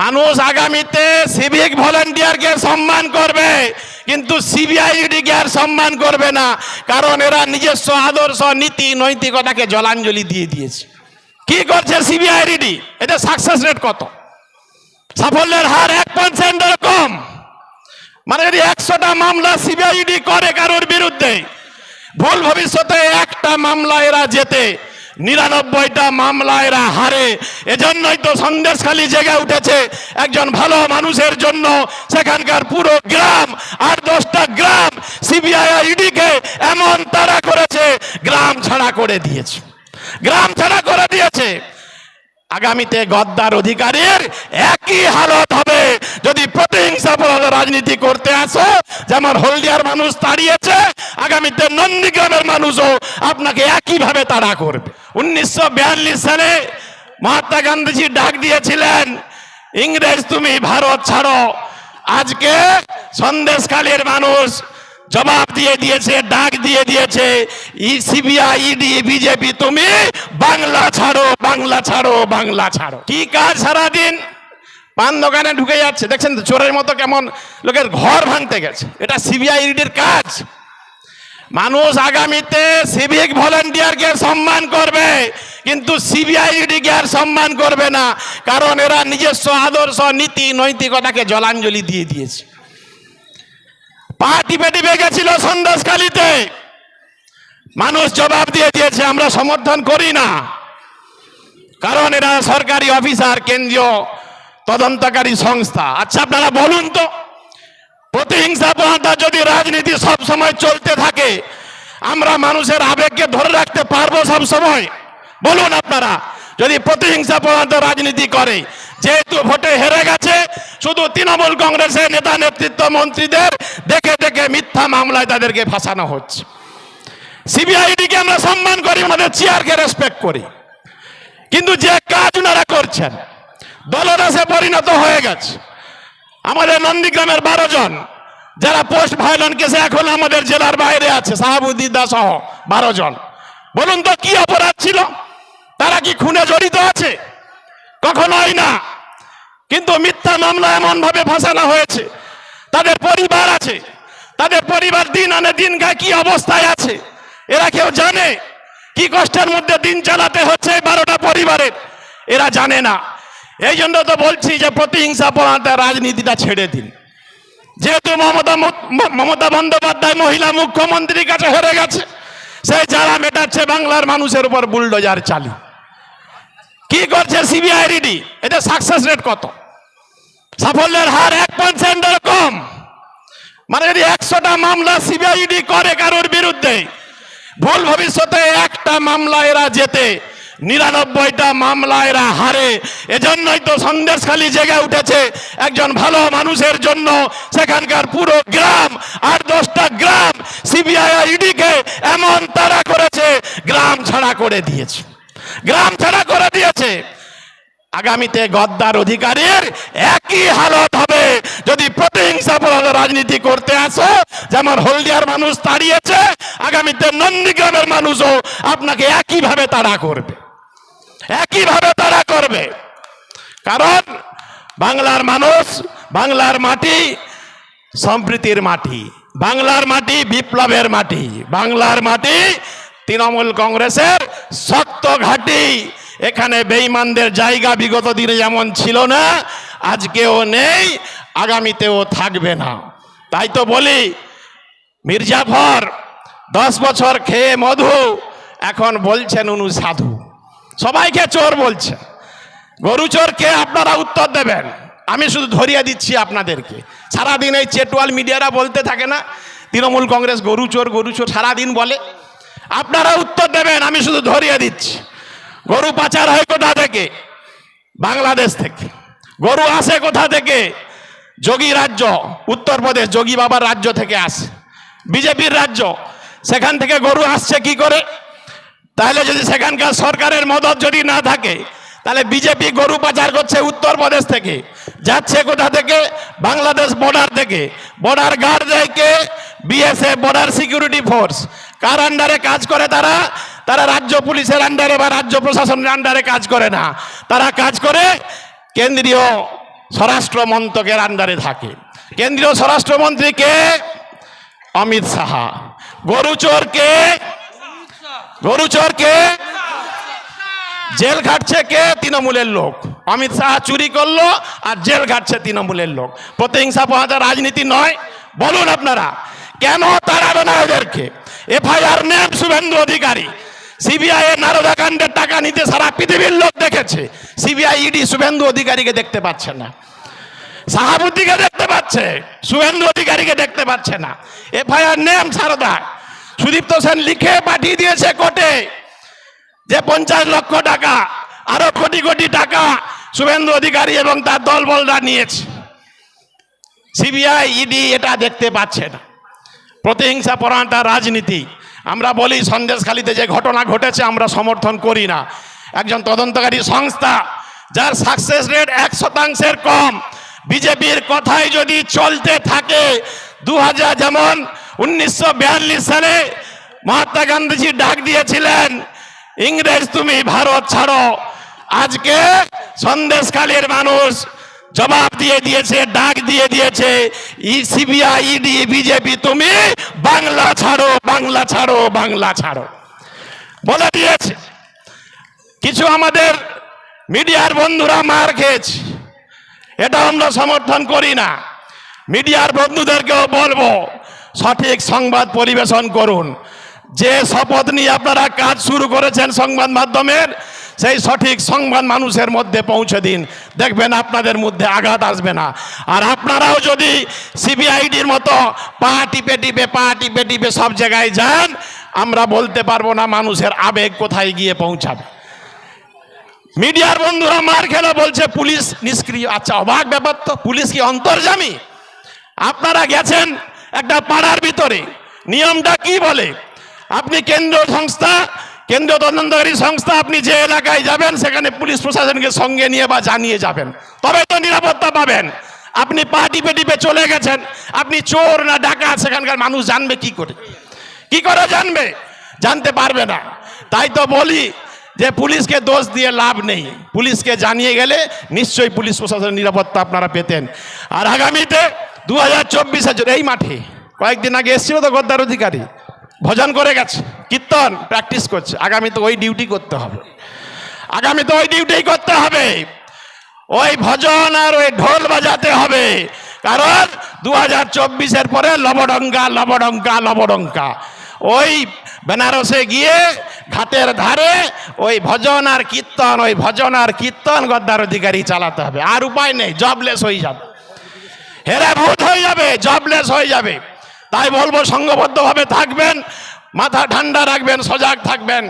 মানুষ আগামীতে সিভিক ভলেন্টিয়ারকে সম্মান করবে, কিন্তু সিবিআইডিকে আর সম্মান করবে না, কারণ এরা নিজস্ব আদর্শ, নীতি, নৈতিকতাকে জলাঞ্জলি দিয়ে দিয়েছে। কি করছে সিবিআইডি এটা সাকসেস রেট কত? সাফল্যের হার এক পার্সেন্টের কম। মানে যদি একশোটা মামলা সিবিআইডি করে কারোর বিরুদ্ধে, ভুল ভবিষ্যতে একটা মামলা এরা যেতে নিরানব্বইটা মামলা এরা হারে। এজন্যই তো সন্দেশখালী জেগে উঠেছে একজন ভালো মানুষের জন্য। সেখানকার পুরো গ্রাম আর দশটা গ্রাম সিবিআই ইডিকে এমন তারা করেছে, গ্রাম ছাড়া করে দিয়েছে। গ্রাম ছাড়া করে দিয়েছে। আগামীতে গদ্দার অধিকারীর একই হালত হবে। যদি পূর্ণ রাজনীতি করতে আসো, যেমন হলদিয়ার মানুষ তাড়িয়েছে আগামীতে নন্দীগ্রামের মানুষও আপনাকে একইভাবে তাড়া করবে। উনিশশো বিয়াল্লিশ সালে মহাত্মা গান্ধীজি ডাক দিয়েছিলেন, ইংরেজ তুমি ভারত ছাড়ো। আজকে সন্দেশকালের মানুষ জবাব দিয়ে দিয়েছে, ডাক দিয়ে দিয়েছে সিবিআই, ইডি, বিজেপি, তুমি বাংলা ছাড়ো বাংলা ছাড়ো বাংলা ছাড়ো। কি কাজ সারাদিন? পান দোকানে ঢুকে যাচ্ছে। দেখছেন চোরের মতো কেমন লোকের ঘর ভাঙতে গেছে। এটা সিবিআই ইডির কাজ। মানুষ আগামীতে সিভিক ভলেন্টিয়ারকে সম্মান করবে, কিন্তু সিবিআইডিকে আর সম্মান করবে না, কারণ এরা নিজস্ব আদর্শ, নীতি, নৈতিকতাকে জলাঞ্জলি দিয়ে দিয়েছে। পা টিপে টিপে গেছিল সন্দেশখালিতে। মানুষ জবাব দিয়ে দিয়েছে, আমরা সমর্থন করি না। কারণ এরা সরকারি অফিসার, কেন্দ্রীয় তদন্তকারী সংস্থা। আচ্ছা আপনারা বলুন তো, প্রতিহিংসা প্রণতা যদি রাজনীতি সব সময় চলতে থাকে, আমরা মানুষের আবেগকে ধরে রাখতে পারব সব সময়? বলুন আপনারা, যদি প্রতিহিংসা প্রণতা রাজনীতি করে, যেহেতু ভোটে হেরে গেছে, শুধু তৃণমূল কংগ্রেসের নেতা নেতৃত্ব মন্ত্রীদের দেখে দেখে মিথ্যা মামলায় তাদেরকে ফাঁসানো হচ্ছে। সিবিআইডিকে আমরা সম্মান করি আমাদের চেয়ারকে রেসপেক্ট করি। কিন্তু যে কাজ ওনারা করছেন দলদাসে পরিণত হয়ে গেছে। আমাদের নন্দীগ্রামের বারো জন, যারা পোস্ট ভায়োলেন্ট কেসে এখন আমাদের জেলার বাইরে আছে সাহাবুদ্দিদা সহ বারো জন। বলুন তো, কি অপরাধ ছিল? তারা কি খুনে জড়িত আছে? কখনোই না। কিন্তু মিথ্যা মামলা এমন ভাবে ফাঁসানো হয়েছে। তাদের পরিবার আছে। তাদের পরিবার দিন আনে দিন খায় কি অবস্থায় আছে? এরা কেউ জানে? কি কষ্টের মধ্যে দিন চালাতে হচ্ছে বারোটা পরিবারের? এরা জানে না। এই জন্য তো বলছি যে প্রতিহিংসা পড়াতে রাজনীতিটা ছেড়ে দিন। যেহেতু মমতা মমতা বন্দ্যোপাধ্যায় মহিলা মুখ্যমন্ত্রীর কাছে হেরে গেছে সেই যারা মেটাচ্ছে বাংলার মানুষের উপর বুলডোজার চালি। কি করছে সিবিআই সিবিআইডি এটা সাকসেস রেট কত? সাফল্যের হার এক পার্সেন্টের কম। মানে যদি একশোটা মামলা সিবিআইডি করে কারোর বিরুদ্ধে, ভুল ভবিষ্যতে একটা মামলা এরা যেতে নিরানব্বইটা মামলা এরা হারে। এজন্যই তো সন্দেশখালী জেগে উঠেছে একজন ভালো মানুষের জন্য। সেখানকার পুরো গ্রাম আর দশটা গ্রাম সিবিআই ইডিকে এমন তারা করেছে, গ্রাম ছাড়া করে দিয়েছে। গ্রাম ছাড়া করে দিয়েছে। আগামীতে গদ্দার অধিকারীর একই হালত হবে। যদি প্রতিহিংসা পূর্ণ রাজনীতি করতে আসো, যেমন হলদিয়ার মানুষ তাড়িয়েছে, আগামীতে নন্দীগ্রামের মানুষও আপনাকে একইভাবে তাড়া করবে। একইভাবে তারা করবে। কারণ বাংলার মানুষ, বাংলার মাটি সম্প্রীতির মাটি, বাংলার মাটি বিপ্লবের মাটি, বাংলার মাটি তৃণমূল কংগ্রেসের শক্ত ঘাঁটি। এখানে বেঈমানদের জায়গা বিগত দিনে যেমন ছিল না, আজকেও নেই, আগামীতেও থাকবে না। তাই তো বলি, মির্জাফর দশ বছর খেয়ে মধু, এখন বলছেন উনু সাধু। সবাইকে চোর বলছে। গরু চোরকে আপনারা উত্তর দেবেন। আমি শুধু ধরিয়ে দিচ্ছি আপনাদেরকে। সারাদিন এই চেটওয়াল মিডিয়ারা বলতে থাকে না, তৃণমূল কংগ্রেস গরু চোর গরু চোর সারাদিন বলে। আপনারা উত্তর দেবেন, আমি শুধু ধরিয়ে দিচ্ছি। গরু পাচার হয় কোথা থেকে? বাংলাদেশ থেকে। গরু আসে কোথা থেকে? যোগী রাজ্য, উত্তরপ্রদেশ, যোগী বাবার রাজ্য থেকে আসে। বিজেপির রাজ্য। সেখান থেকে গরু আসছে কি করে? তাহলে যদি সেখানকার সরকারের মদত যদি না থাকে, তাহলে বিজেপি গরু পাচার করছে উত্তরপ্রদেশ থেকে, যাচ্ছে কোথা থেকে? বাংলাদেশ বর্ডার থেকে। বর্ডার গার্ড থেকে বিএসএফ বর্ডার সিকিউরিটি ফোর্স কার আন্ডারে কাজ করে তারা? তারা রাজ্য পুলিশের আন্ডারে বা রাজ্য প্রশাসনের আন্ডারে কাজ করে না। তারা কাজ করে কেন্দ্রীয় স্বরাষ্ট্র মন্ত্রকের আন্ডারে থাকে। কেন্দ্রীয় স্বরাষ্ট্রমন্ত্রী কে? অমিত সাহা গরুচোর কে? গরুচোর কে? জেল খাটছে কে? তৃণমূলের লোক। অমিত শাহ চুরি করল আর জেল খাটছে তৃণমূলের লোক। প্রতিহিংসা পোহাতে রাজনীতি নয়। বলুন আপনারা, কেন তাড়াবে না ওদেরকে? FIR name Suvendu Adhikari. CBI এর নারদা কাণ্ডের টাকা নিতে সারা পৃথিবীর লোক দেখেছে। সিবিআই ইডি শুভেন্দু অধিকারীকে দেখতে পাচ্ছে না। সাহাবুদ্দিকে দেখতে পাচ্ছে। শুভেন্দু অধিকারীকে দেখতে পাচ্ছে না। FIR name Saradha. Sudipta Sen লিখে পাঠিয়ে দিয়েছে কোর্টে যে পঞ্চাশ লক্ষ টাকা, আরও কোটি কোটি টাকা শুভেন্দু অধিকারী এবং তার দলবলরা নিয়েছে। সিবিআই, ইডি এটা দেখতে পাচ্ছে না। প্রতিহিংসা পরায়ণটা রাজনীতি। আমরা বলি সন্দেশখালিতে যে ঘটনা ঘটেছে আমরা সমর্থন করি না। একজন তদন্তকারী সংস্থা যার সাকসেস রেট এক শতাংশের কম, বিজেপির কথাই যদি চলতে থাকে দু হাজার যেমন উনিশশো বিয়াল্লিশ সালে মহাত্মা গান্ধীজি ডাক দিয়েছিলেন, ইংরেজ তুমি ভারত ছাড়ো। আজকে সন্দেশখালীর মানুষ জবাব দিয়ে দিয়েছে, ডাক দিয়ে দিয়েছে, ই সিবিআই, ইডি, বিজেপি, তুমি বাংলা ছাড়ো বাংলা ছাড়ো বাংলা ছাড়ো। বলে দিয়েছে। কিছু আমাদের মিডিয়ার বন্ধুরা মার খেয়েছে, এটা আমরা সমর্থন করি না। মিডিয়ার বন্ধুদেরকেও বলব সঠিক সংবাদ পরিবেশন করুন। যে শপথ নিয়ে আপনারা কাজ শুরু করেছেন সংবাদ মাধ্যমের, সেই সঠিক সংবাদ মানুষের মধ্যে পৌঁছে দিন। দেখবেন আপনাদের মধ্যে আঘাত আসবে না। আর আপনারাও যদি সিবিআইডির মতো পা টিপে টিপে, পা টিপে টিপে সব জায়গায় যান, আমরা বলতে পারব না মানুষের আবেগ কোথায় গিয়ে পৌঁছাবে। মিডিয়ার বন্ধুরা মার খেলে বলছে, পুলিশ নিষ্ক্রিয়। আচ্ছা অবাক ব্যাপার তো, পুলিশ কি অন্তর্জামী আপনারা গেছেন একটা পাড়ার ভিতরে। নিয়মটা কি বলে? আপনি কেন্দ্রীয় সংস্থা কেন্দ্রীয় তদন্তকারী সংস্থা, আপনি যে এলাকায় যাবেন, সেখানে পুলিশ প্রশাসনকে সঙ্গে নিয়ে বা জানিয়ে যাবেন। তবে তো নিরাপত্তা পাবেন। আপনি পা টিপে চলে গেছেন। আপনি চোর না ডাকাত, সেখানকার মানুষ জানবে কি করে? কি করে জানবে? জানতে পারবে না। তাই তো বলি যে পুলিশকে দোষ দিয়ে লাভ নেই। পুলিশকে জানিয়ে গেলে নিশ্চয়ই পুলিশ প্রশাসনের নিরাপত্তা আপনারা পেতেন। আর আগামীতে দু হাজার চব্বিশে এই মাঠে কয়েকদিন আগে এসেছিল তো গদ্দার অধিকারী। ভজন করে গেছে, কীর্তন প্র্যাকটিস করছে। আগামী তো ওই ডিউটি করতে হবে। আগামী তো ওই ডিউটি করতে হবে। ওই ভজন আর ওই ঢোল বাজাতে হবে। কারণ দু হাজার চব্বিশের পরে লবডঙ্কা লবডঙ্কা লবডঙ্কা। ওই বেনারসে গিয়ে ঘাটের ধারে ওই ভজন আর কীর্তন, ওই ভজন আর কীর্তন গদ্দার অধিকারী চালাতে হবে। আর উপায় নেই জবলেস হয়ে যাবে। হেরা ভূত হয়ে যাবে জবলেস হয়ে যাবে। তাই বলব সংঘবদ্ধভাবে থাকবেন, মাথা ঠান্ডা রাখবেন, সজাগ থাকবেন।